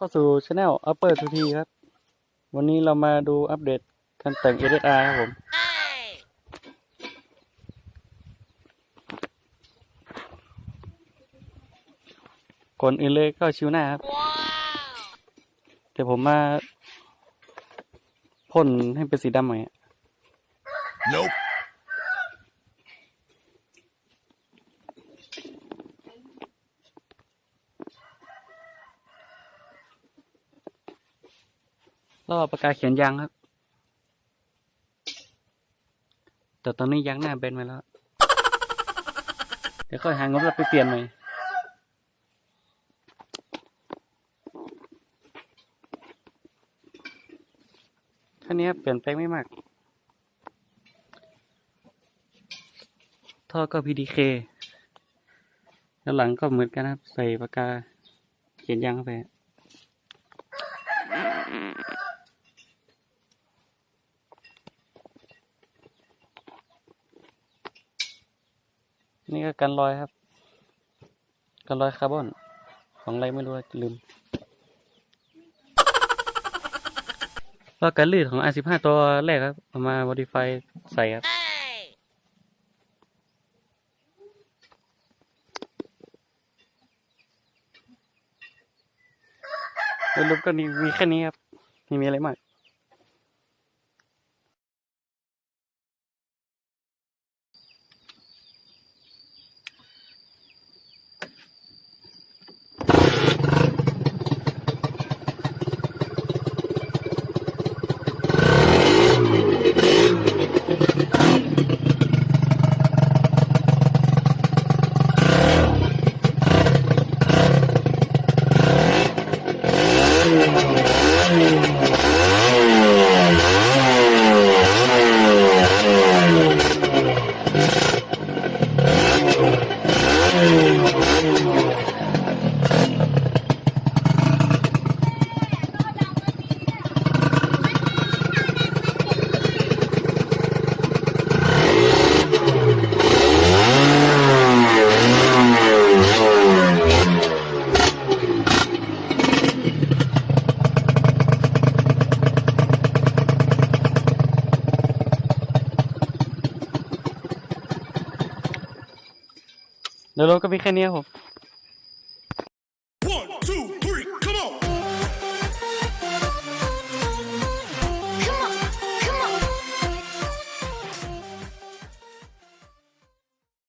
เข้าสู่ช anel Upper 2 t ครับ วันนี้เรามาดูอัปเดตการแต่ง SSR ครับผม ก่อนอื่นเลยก็ชิวหน้าครับ เดี๋ยวผมมาพ่นให้เป็นสีดำหน่อยอะ Nope. แล้วเอาปากกาเขียนยางครับ แต่ตอนนี้ยางหน้าเบนไปแล้ว เดี๋ยวค่อยหางบแล้วไปเปลี่ยนใหม่แค่นี้เปลี่ยนแปลงไม่มาก ท่อก็ PDK แล้วหลังก็เหมือนกันครับ ใส่ปากกา เขียนยางเข้าไป นี่ก็กันรอยครับ กันรอยคาร์บอน ของอะไรไม่รู้ลืมแล้วการลื่นของ R15 ตัวแรกครับเอามา modify ใส่ครับรวมก็มีมีแค่นี้ครับไม่มีอะไรมาก โดยรว